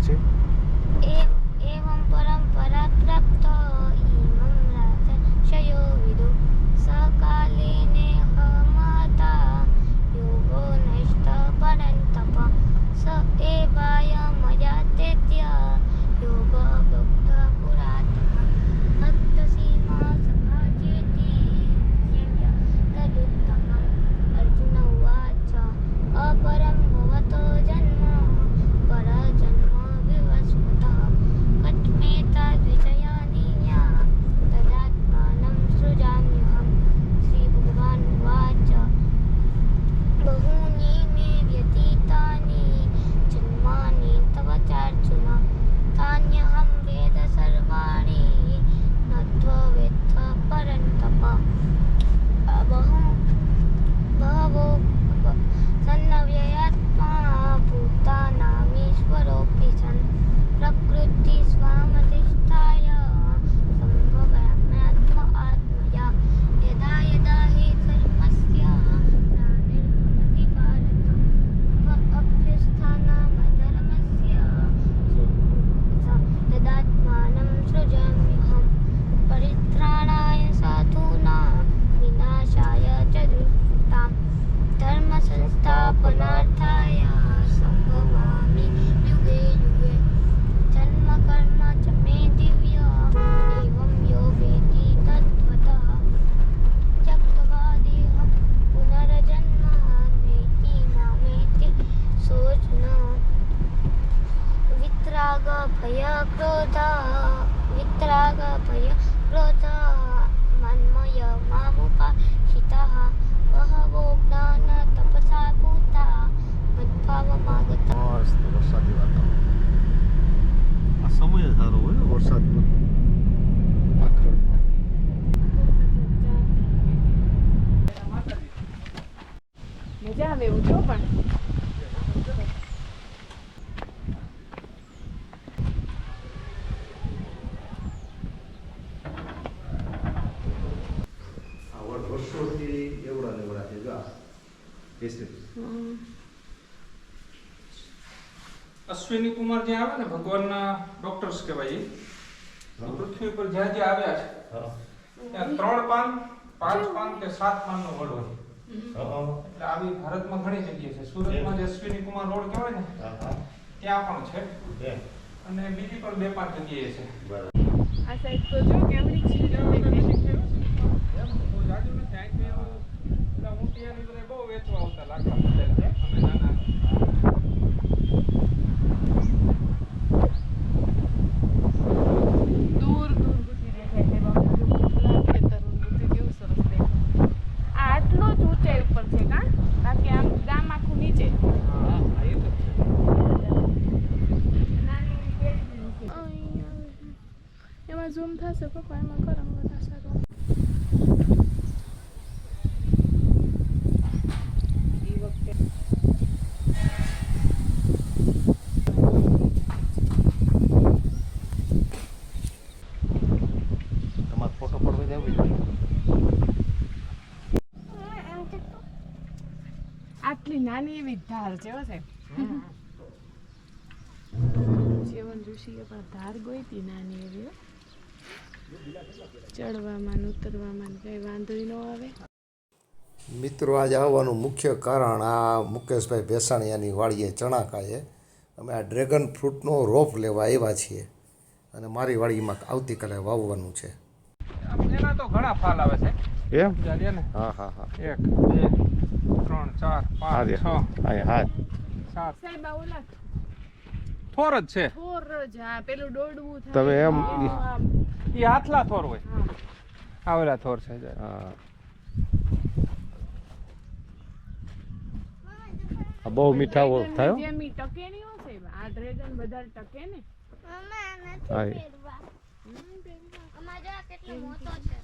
પછી એવમ એવં પરંપરા પ્રાપ્ત રાજર્ષયો વિદુ. સકાલેને હમતા યોગો નૈષ્ઠ પરંતપ. સ એવાયમયાતેત્ય શોચ ન વિતરાગ ભય ક્રોધ વિતરાગ ભય ક્રોધ મન્મય મામુપા હિતા વહવો જ્ઞાન તપસા ને એવડા જો આ કેસરી. અશ્વિની કુમાર જે આવે ને ભગવાનના ડોક્ટર્સ કહેવાય એ. પૃથ્વી પર જ્યાં જ્યાં આવ્યા છે ત્યાં ત્રણ પાન પાંચ પાન કે સાત પાનનો વડ હોય. એટલે આવી ભારતમાં ઘણી જગ્યાએ છે. સુરતમાં જે અશ્વિની કુમાર રોડ કહેવાય ને. ત્યાં પણ છે. અને બીજી પણ બે પાંચ જગ્યાએ છે. આ સાઈડ તો જો કેવડી છે એમ બહુ જાજુ નથી આ તો એવું પેલા ઊંટિયાની બધા બહુ વેચવા આવતા લાકડા અમે નાના દૂર દૂર સુધી દેખાય છે બાપા જો પેલા ખેતરો ને બધું કેવું સરસ દેખાય આ આટલો જ ઊંચાઈ ઉપર છે કા બાકી આમ ગામ આખું નીચે હા હા એ તો છે નાની એવી પેઢી છે એમાં ઝૂમ થશે પપ્પા એમાં કરો બધા સારું ઈ વખતે તમારે ફોટો પડવા દેવી જોઈએ. આટલી નાની એવી ધાર છે હો સાહેબ. જીવન ઋષિએ પણ ધાર ગોઈતી નાની એવી ચડવામાં ઉતરવામાં કઈ વાંધો ન આવે. મિત્રો આજે આવવાનું મુખ્ય કારણ આ મુકેશભાઈ ભેસાણિયાની વાડીએ ચણાકાએ. અમે આ ડ્રેગન ફ્રૂટનો રોપ લેવા આવ્યા છીએ અને મારી વાડીમાં આવતીકાલે વાવવાનું છે. એના તો ઘણા ફાલ આવે છે. એમ? હા હા હા. એક બે ત્રણ ચાર પાંચ છ. સાત. થોર જ છે. થોર જ હા પેલું દોડવું થાય. તમે એમ એ હાથલા થોર હોય. આવેલા થોર છે હા. આ બહુ મીઠા થયો? ટકે નહીં હો સાહેબ આ ડ્રેગન વધારે ટકે ને. મમ્મા નથી એ. અમાર જો કેટલો મોટો છે.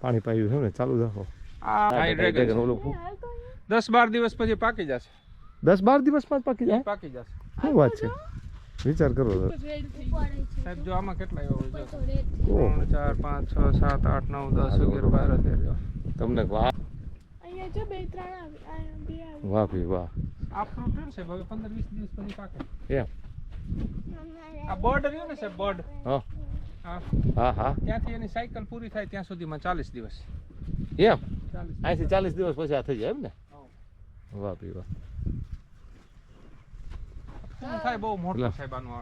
પાણી પાયું છે ને? ચાલુ રાખો. છે. દસ બાર દિવસ પછી પાકી જશે. દસ બાર દિવસમાં જ પાકી જાય? પાકી જશે. શું વાત છે? વિચાર કરો છે સાહેબ જો આમાં કેટલા એવા ત્રણ ચાર પાંચ છ સાત આઠ નવ દસ અગિયાર બાર જો. તમને વાહ. અહીંયા જો બે ત્રણ આવી આ બે આવી. વાહ ભાઈ વાહ. આ ફ્રૂટ હવે પંદર વીસ દિવસ પછી પાકે. એમ. આ બર્ડ રહ્યું ને સાહેબ બર્ડ? હા. હા. હા હા. ત્યાંથી એની સાયકલ પૂરી થાય ત્યાં સુધીમાં ચાલીસ દિવસ. એમ. અહીંથી ચાલીસ દિવસ પછી આ થઈ જાય એમ ને? વાહ ભાઈ વાહ. થાય? બહુ મોટું સાહેબ આનું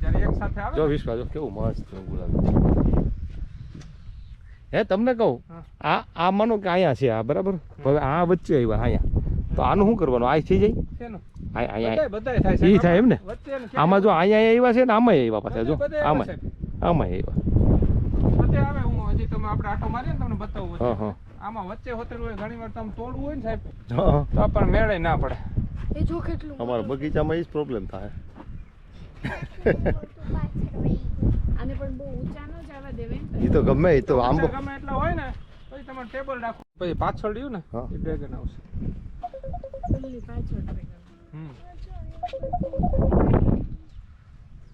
જ્યારે એક સાથે આવે જો વિશ્વાસ કેવું મસ્ત ગુલાબ હે તમને કહું આ આ માનો કે અહીંયા છે આ બરાબર? હવે આ વચ્ચે આવ્યા અહીંયા. તો આનું શું કરવાનું? આ થઈ જાય? એ થાય થાય એમ ને? આમાં જો અહીંયા આવ્યા છે ને આમાં આવ્યા પાછા જો. આમાં. આમાં આવ્યા. વચ્ચે આવે હું હજી તમે આપણે આટો મારીએ ને તમને બતાવું હા, હા. આમાં વચ્ચે હોતેલું હોય ઘણી વાર તમે તોડવું હોય ને સાહેબ તો પણ મેળે ના પડે. એ જો કેટલું અમારા બગીચામાં એ જ પ્રોબ્લેમ થાય. આને પણ બહુ ઊંચા ન જવા દેવે એ તો ગમે એ તો આમ ગમે એટલા હોય ને પછી તમારે ટેબલ રાખો પછી પાછળ રહ્યું ને એ ડ્રેગન આવશે ફૂલની પાછળ dragon. હમ.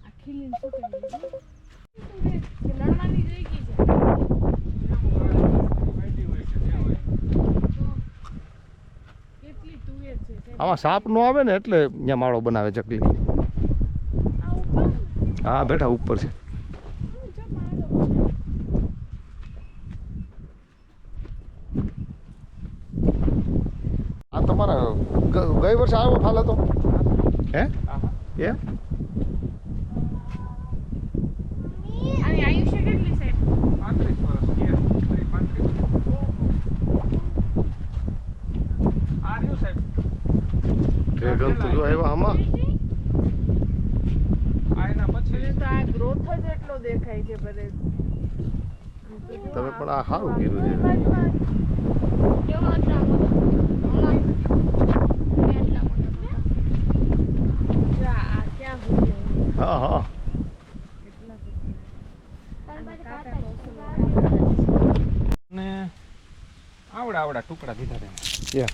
આ ખીલીને શું કરી લડવાની જઈ ગઈ છે કેટલી તુવેર છે સાહેબ. આમાં સાપ નો આવે ને એટલે અહીંયા માળો બનાવે ચકલી. હા બેઠા ઉપર છે. આ તમારા ગઈ વર્ષે આવ્યો ફાલ હતો? હે? એ આયુષ્ય કેટલી સાહેબ પાંત્રીસ વર્ષ કે ફરી પાંત્રીસ આ રહ્યું સાહેબ ડ્રેગન તો જો આવ્યા આમાં. આ એના પછી. તો આ ગ્રોથ જ એટલો દેખાય છે બધે. તમે પણ આ સારું કર્યું છે? હા હા. આવડા આવડા ટુકડા દીધા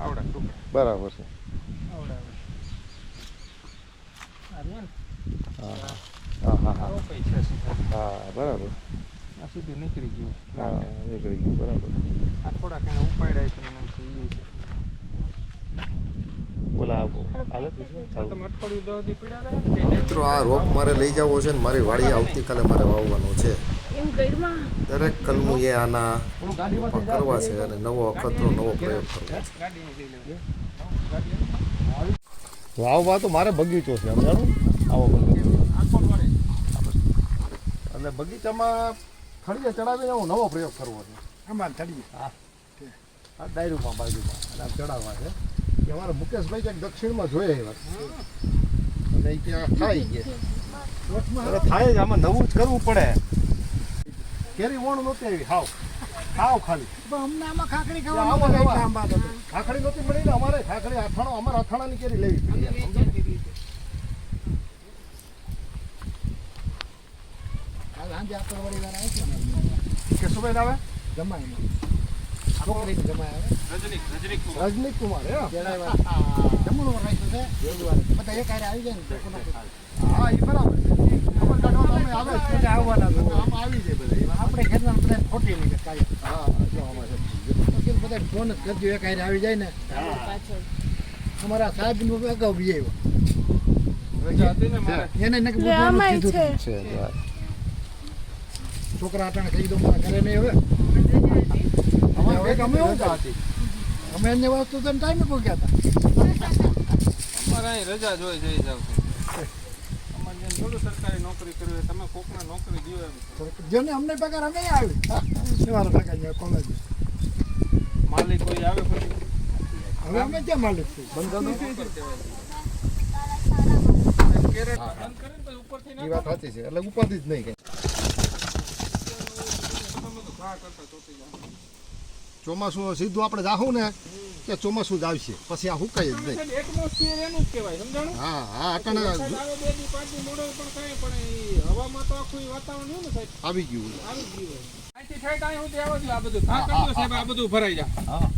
આવડા ટુકડા. બરાબર છે. બરાબર આ સીધું નીકળી ગયું હા નીકળી ગયું બરાબર આ થોડાક એને ઉપાડ્યા છે મને મિત્રો, આ રોપ મારે લઈ જવો છે ને મારી વાડી આવતીકાલે મારે વાવવાનો છે. દરેક કલમું એ આના કરવા છે અને નવો અખતરો, નવો પ્રયોગ કરવો છે ગાડીમાં જઈ લેવું ગાડી વાવવા તો મારે બગીચો છે સમજાણું? આવો બગીચો. અને બગીચામાં થળીએ ચડાવીને હું નવો પ્રયોગ કરવો છે. આમાં થળીએ. હા. આ ડાયરીમાં બાજુમાં અને આમ ચડાવવા છે. કે અમારા મુકેશભાઈ ક્યાંક દક્ષિણમાં જોઈએ એવા અને એ ત્યાં થાય ગયા થાય જ આમાં નવું જ કરવું પડે. કેરી વણ નહોતી આવી હાવ. હાવ ખાલી. અમને આમાં આવો ખાવાનું ને આવો. ખાખડી નહોતી મળી ને અમારે ખાખડી અથાણો અમારે અથાણાની કેરી લેવી વાર આવી જમાય આવે? રજનીક રજનીક કુમાર. રજનીક કુમાર હે તેડાવ્યા. જમણું રાખ્યું છે. બધા એક આરે આવી જાય ને. હા એ બરાબર. છે આપણે ખેતર બધા ખોટી નહીં કાંઈ બધા ફોન કરજો એક આવી જાય ને અમારા સાહેબનું અગાઉ બી આવ્યો એને. છોકરા અટાણે કહી દો મારા ઘરે નહીં હવે અમે એવું હતી. અમે એને વસ્તુ ટાઈમે પહોંચ્યા હતા અમારે અહીં રજા જોઈ જઈ જાવ સરકારી નોકરી કરવી હોય તમે કોકને નોકરી દો એમ. જેને અમને પગાર અમે આવી સવારે ટકા કોલેજ. માલિક કોઈ આવે પછી? હવે અમે ક્યાં માલિક છીએ? નોકર કહેવાય. કેરેટ બંધ કરીને ઉપરથી એ વાત સાચી છે એટલે ઉપાધિ જ નહીં કઈ કરતા. ચોમાસું સીધું આપણે જાહું ને કે ચોમાસું જ આવશે. પછી આ હુકાય જ નહીં. એનું જ કહેવાય સમજાણું? હા હા અટણ બે દી પાંચ દી મોડો પણ કાંઈ પણ હવામાં તો આખું વાતાવરણ હોય ને સાહેબ? આવી ગયું આવી ગયું અહીંથી ઠેઠ અહીં સુધી આવો જ આ બધું. આ બધું ભરાઈ જાય. હા.